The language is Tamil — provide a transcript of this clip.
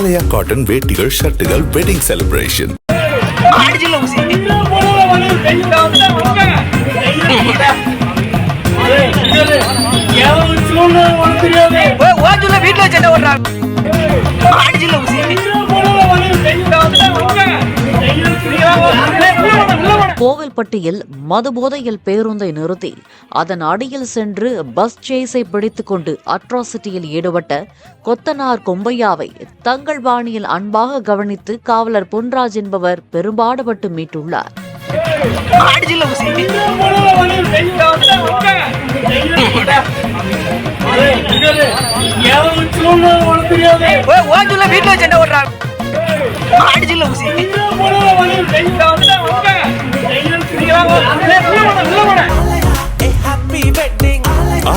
ஆலயா காட்டன் வேட்டிகள் ஷர்ட்டுகள் வெட்டிங் செலிப்ரேஷன் வீட்டுல வச்சு ஓடுறாங்க கோவில்பட்டியில் மதுபோதையில் பேருந்தை நிறுத்தி அதன் அடியில் சென்று பஸ் சேஸை பிடித்துக்கொண்டு அட்ராசிட்டியில் ஈடுபட்ட கொத்தனார் கொம்பையாவை தங்கள் பாணியில் அன்பாக கவனித்து காவலர் பொன்ராஜ் என்பவர் பெரும்பாடுபட்டு மீட்டுள்ளார் வீட்டுல வச்சு ஓடுறாங்க